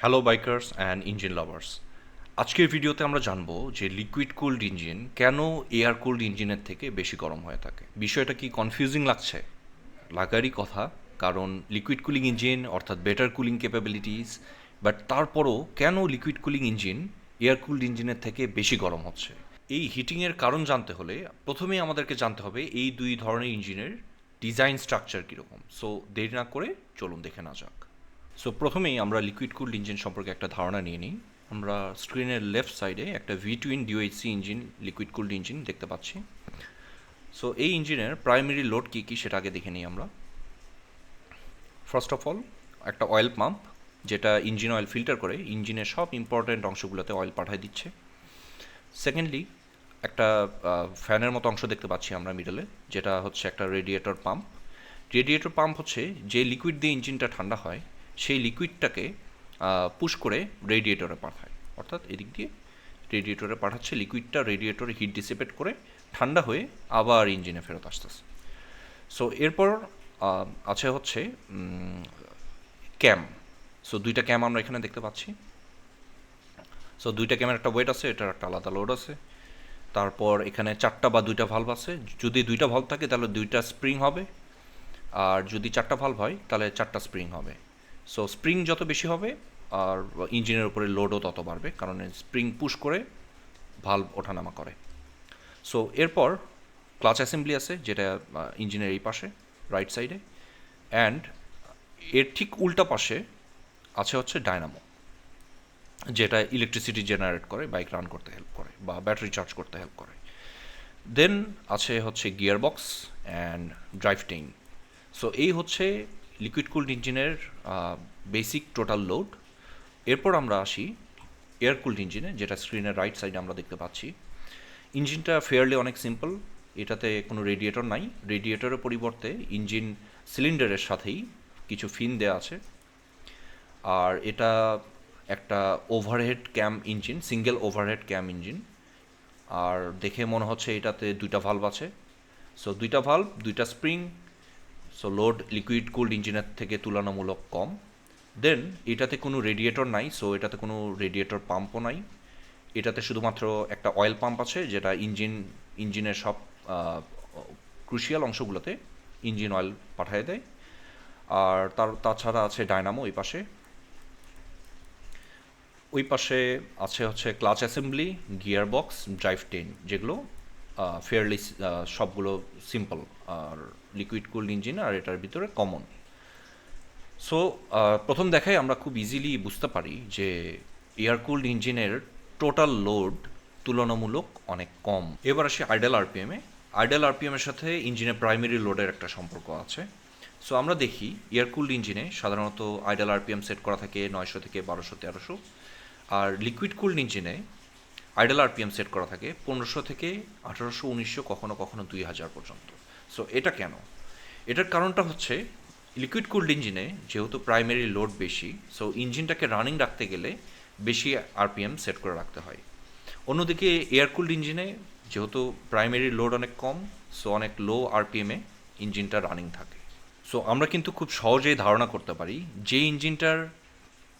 Hello bikers and engine lovers আজকের ভিডিওতে আমরা জানব যে লিকুইড কুলড ইঞ্জিন কেন এয়ার কুলড ইঞ্জিনের থেকে বেশি গরম হয়ে থাকে? বিষয়টা কি কনফিউজিং লাগছে? লাগারই কথা, কারণ লিকুইড কুলিং ইঞ্জিন অর্থাৎ বেটার কুলিং ক্যাপাবিলিটিস বাট তারপরও কেন liquid cooling engine air cooled ইঞ্জিনের থেকে বেশি গরম হচ্ছে? এই হিটিংয়ের কারণ জানতে হলে প্রথমেই আমাদেরকে জানতে হবে এই দুই ধরনের ইঞ্জিনের ডিজাইন স্ট্রাকচার কীরকম। সো দেরি না করে চলুন দেখে না যাক। সো প্রথমেই আমরা লিকুইড কুলড ইঞ্জিন সম্পর্কে একটা ধারণা নিয়ে নিই। আমরা স্ক্রিনের লেফট সাইডে একটা V twin DOHC engine liquid cooled engine দেখতে পাচ্ছি। সো এই ইঞ্জিনের প্রাইমারি লোড কী কী সেটা আগে দেখে নিই আমরা। ফার্স্ট অফ অল একটা অয়েল পাম্প যেটা ইঞ্জিন অয়েল ফিল্টার করে ইঞ্জিনের সব ইম্পর্ট্যান্ট অংশগুলোতে অয়েল পাঠায় দিচ্ছে। সেকেন্ডলি একটা ফ্যানের মতো অংশ দেখতে পাচ্ছি আমরা মিডলে যেটা হচ্ছে একটা রেডিয়েটর পাম্প রেডিয়েটর পাম্প হচ্ছে যে লিকুইড দিয়ে ইঞ্জিনটা ঠান্ডা হয় সেই লিকুইডটাকে পুশ করে রেডিয়েটরে পাঠায়। অর্থাৎ এদিক দিয়ে রেডিয়েটরে পাঠাচ্ছে লিকুইডটা রেডিয়েটরে হিট ডিসিপেট করে ঠান্ডা হয়ে আবার ইঞ্জিনে ফেরত আসতেছে। সো এরপর আছে হচ্ছে ক্যাম সো দুইটা ক্যাম আমরা এখানে দেখতে পাচ্ছি। সো দুইটা ক্যামের একটা ওয়েট আছে, এটার একটা আলাদা লোড আছে। তারপর এখানে চারটা বা দুইটা ভালভ আছে। যদি দুইটা ভালভ থাকে, তাহলে দুইটা স্প্রিং হবে। আর যদি চারটা ভালভ হয়, তাহলে চারটা স্প্রিং হবে। সো স্প্রিং যত বেশি হবে, আর ইঞ্জিনের উপরে লোডও তত বাড়বে, কারণ স্প্রিং পুশ করে ভালভ ওঠানামা করে। সো এরপর ক্লাচ অ্যাসেম্বলি আছে, যেটা ইঞ্জিনের এই পাশে রাইট সাইডে অ্যান্ড এর ঠিক উল্টা পাশে আছে হচ্ছে ডায়নামো যেটা ইলেকট্রিসিটি জেনারেট করে বাইক রান করতে হেল্প করে, বা ব্যাটারি চার্জ করতে হেল্প করে। দেন আছে হচ্ছে gear box and drive train so এই হচ্ছে লিকুইড কুলড ইঞ্জিনের বেসিক টোটাল লোড এরপর আমরা আসি এয়ার কুলড ইঞ্জিনে যেটা স্ক্রিনের রাইট সাইডে আমরা দেখতে পাচ্ছি। ইঞ্জিনটা ফেয়ারলি অনেক সিম্পল এটাতে কোনো রেডিয়েটর নাই। রেডিয়েটরের পরিবর্তে ইঞ্জিন সিলিন্ডারের সাথেই কিছু ফিন দেওয়া আছে। আর এটা একটা overhead cam engine single overhead cam engine আর দেখে মনে হচ্ছে এটাতে দুইটা ভালভ আছে। সো দুইটা ভালভ দুইটা spring so load liquid cooled ইঞ্জিনের থেকে তুলনামূলক কম। দেন এটাতে কোনো রেডিয়েটর নাই সো এটাতে কোনো রেডিয়েটর পাম্পও নাই। এটাতে শুধুমাত্র একটা অয়েল পাম্প আছে, যেটা ইঞ্জিন ইঞ্জিনের সব ক্রুশিয়াল অংশগুলোতে ইঞ্জিন অয়েল পাঠিয়ে দেয়। আর তার, তাছাড়া আছে ডায়নামো ওই পাশে। ওই পাশে আছে হচ্ছে clutch assembly gear box drive train যেগুলো ফেয়ারলি সবগুলো সিম্পল আর লিকুইড কুলড ইঞ্জিন আর এটার ভিতরে কমন সো প্রথম দেখায় আমরা খুব ইজিলি বুঝতে পারি যে এয়ার কুলড ইঞ্জিনের টোটাল লোড তুলনামূলক অনেক কম। এবার আসি আইডেল আরপিএমে আইডেল আরপিএমের সাথে ইঞ্জিনের প্রাইমারি লোডের একটা সম্পর্ক আছে। সো আমরা দেখি এয়ার কুলড ইঞ্জিনে সাধারণত আইডেল আরপিএম সেট করা থাকে নয়শো থেকে বারোশো, তেরোশো। আর লিকুইড কুলড ইঞ্জিনে আইডেল আরপিএম সেট করা থাকে পনেরোশো থেকে আঠারোশো, উনিশশো, কখনো কখনো দুই হাজার পর্যন্ত। সো এটা কেন? এটার কারণটা হচ্ছে লিকুইড কুলড ইঞ্জিনে যেহেতু প্রাইমারি লোড বেশি সো ইঞ্জিনটাকে রানিং রাখতে গেলে বেশি আরপিএম সেট করে রাখতে হয়। অন্যদিকে এয়ার কুলড ইঞ্জিনে যেহেতু প্রাইমারি লোড অনেক কম সো অনেক লো আরপিএমে ইঞ্জিনটা রানিং থাকে। সো আমরা কিন্তু খুব সহজেই ধারণা করতে পারি যে ইঞ্জিনটার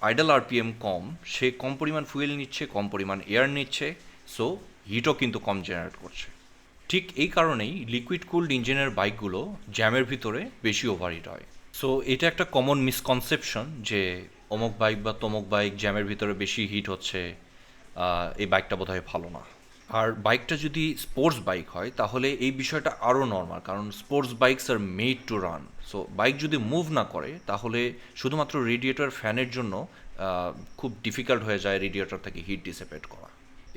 আইডাল আরপিএম কম, সে কম পরিমাণ ফুয়েল নিচ্ছে, কম পরিমাণ এয়ার নিচ্ছে সো হিটও কিন্তু কম জেনারেট করছে। ঠিক এই কারণেই লিকুইড কুলড ইঞ্জিনের বাইকগুলো জ্যামের ভিতরে বেশি ওভারহিট হয়। সো এটা একটা কমন মিসকনসেপশন যে অমুক বাইক বা তমুক বাইক জ্যামের ভিতরে বেশি হিট হচ্ছে এই বাইকটা বোধহয় ভালো না। আর বাইকটা যদি স্পোর্টস বাইক হয়, তাহলে এই বিষয়টা আরও নর্মাল কারণ sports bikes are made to run so bike যদি মুভ না করে, তাহলে শুধুমাত্র রেডিয়েটর ফ্যানের জন্য খুব ডিফিকাল্ট হয়ে যায় রেডিয়েটর থেকে হিট ডিসেপেট করা।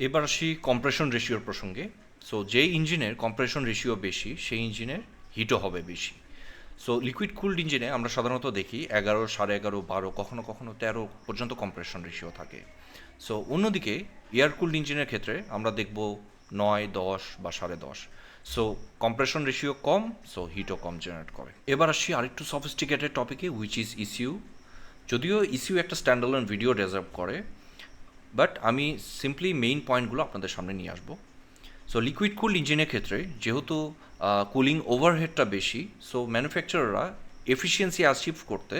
এবার আসি কম্প্রেশন রেশিওর প্রসঙ্গে। সো যে ইঞ্জিনের কম্প্রেশন রেশিও বেশি, সেই ইঞ্জিনের হিটও হবে বেশি। সো লিকুইড কুলড ইঞ্জিনে আমরা সাধারণত দেখি এগারো, সাড়ে এগারো, বারো, কখনো কখনো তেরো পর্যন্ত কম্প্রেশন রেশিও থাকে। সো অন্যদিকে এয়ার কুলড ইঞ্জিনের ক্ষেত্রে আমরা দেখব নয়, দশ বা সাড়ে দশ। সো কম্প্রেশন রেশিও কম সো হিটও কম জেনারেট করে। এবার আসি আরেকটু সফিস্টিকেটেড টপিকে উইচ ইজ ইসিউ যদিও ইসিউ একটা স্ট্যান্ডার্ড ভিডিও রিজার্ভ করে বাট আমি সিম্পলি মেইন পয়েন্টগুলো আপনাদের সামনে নিয়ে আসব। সো লিকুইড কুল ইঞ্জিনের ক্ষেত্রে, যেহেতু কুলিং ওভারহেডটা বেশি সো ম্যানুফ্যাকচারাররা এফিসিয়েন্সি অ্যাচিভ করতে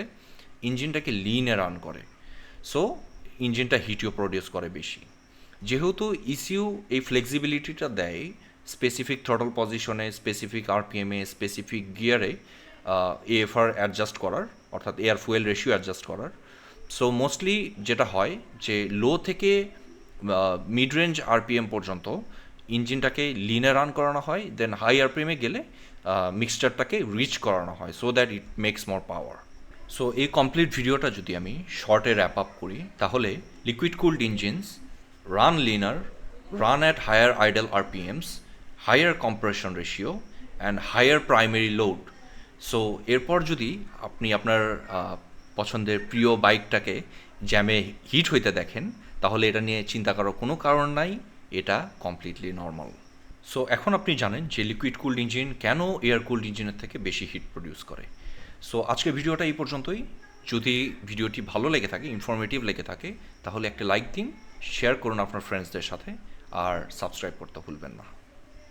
ইঞ্জিনটাকে লিনে রান করে। সো ইঞ্জিনটা হিটিও প্রডিউস করে বেশি। যেহেতু ইসিউ এই ফ্লেক্সিবিলিটিটা দেয় স্পেসিফিক থ্রটল পজিশনে স্পেসিফিক আরপিএমে স্পেসিফিক গিয়ারে এএফআর অ্যাডজাস্ট করার, অর্থাৎ এয়ার ফুয়েল রেশিও অ্যাডজাস্ট করার। সো মোস্টলি যেটা হয় যে লো থেকে মিড রেঞ্জ আরপিএম পর্যন্ত ইঞ্জিনটাকে লিনে রান করানো হয় দেন হাই আরপিএমে গেলে মিক্সচারটাকে রিচ করানো হয় so that it makes more power so এই কমপ্লিট ভিডিওটা যদি আমি শর্টে র্যাপ আপ করি, তাহলে liquid cooled engines run leaner run at higher idle RPMs higher compression ratio and higher primary load so এরপর যদি আপনি আপনার পছন্দের প্রিয় বাইকটাকে জ্যামে হিট হইতে দেখেন, তাহলে এটা নিয়ে চিন্তা করার কোনো কারণ নাই, এটা কমপ্লিটলি নর্মাল সো এখন আপনি জানেন যে লিকুইড কুলড ইঞ্জিন কেন এয়ার কুলড ইঞ্জিনের থেকে বেশি হিট প্রডিউস করে। সো আজকের ভিডিওটা এই পর্যন্তই। যদি ভিডিওটি ভালো লেগে থাকে ইনফরমেটিভ লেগে থাকে, তাহলে একটা লাইক দিন শেয়ার করুন আপনার ফ্রেন্ডসদের সাথে আর সাবস্ক্রাইব করতে ভুলবেন না।